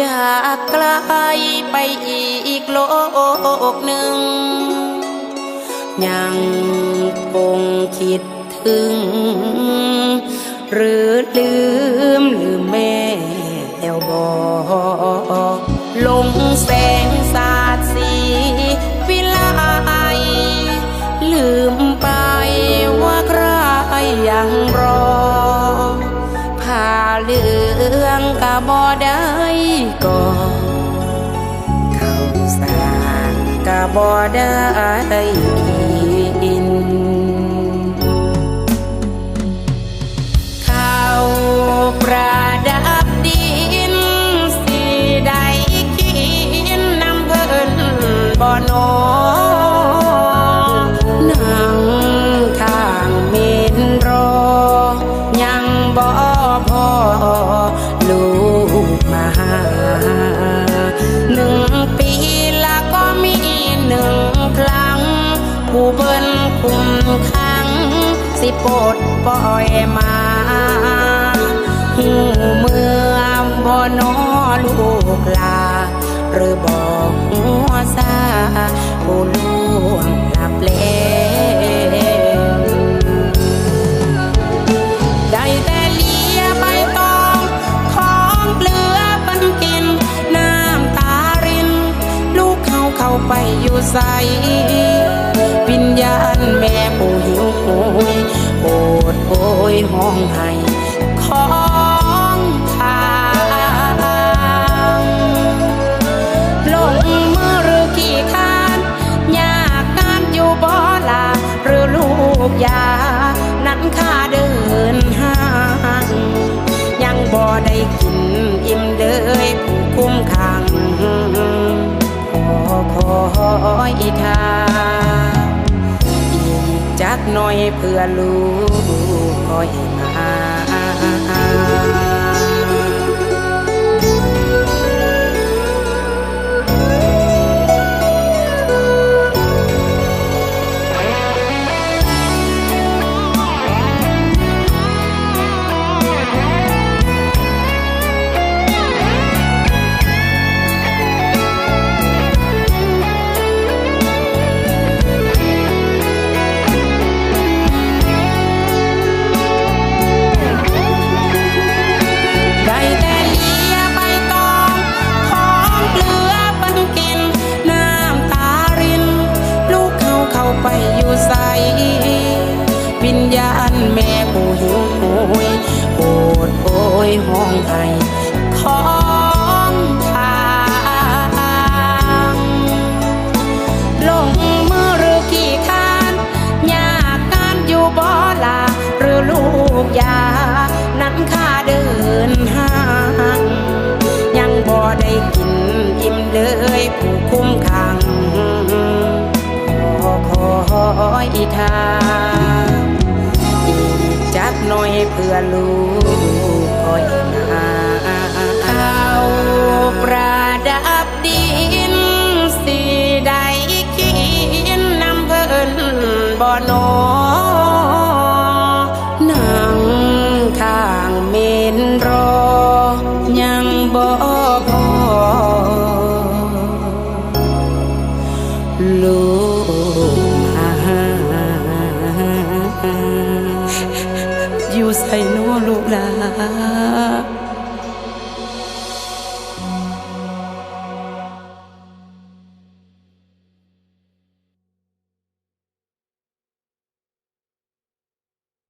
จากไกลไปอีกโลกหนึ่ง ยังคงคิดถึง หรือลืมลืมแม่แล้วบอกลงแสงสาดสีวิไลลืมไปว่าใครยังรอผ่าเหลืองกะบ่ได้ ก่อเข้าวสางกะบ่ได้ สิปลดปล่อยมาหูเมื่อบ่นอลูกลา หรือบอกหัวซาผู้ล่วงหลับแล้วได้แต่เลียใบตองของเกลือปันกิน น้ำตาริน ลูกเขาเข้าไปอยู่ใส อยห้องไห้ของทางลงมือหรือกี่คานยากงานอยู่บ่ลาหรือลูกยา นั้นข้าเดินห้าง ยังบ่ได้กินอิ่มเลยผู้คุ้มขังขอคอยทางอีกจักหน่อยเพื่อลูก คอย ห้องไห้ของทางลงมือหรือกี่คานยากการอยู่บ่ลาหรือลูกยา นั้นข้าเดินห้างยังบ่ได้กินอิ่มเลยผู้คุ้มขังขอคอยทางอีกจักหน่อยเพื่อลูก คอยมาข้าประดับดินสิได้กินน้ำเพิ่นบ่อนอนังข้างเมนรอ ยังบ่พอลูกหาอยู่ใส่น ลูกหลา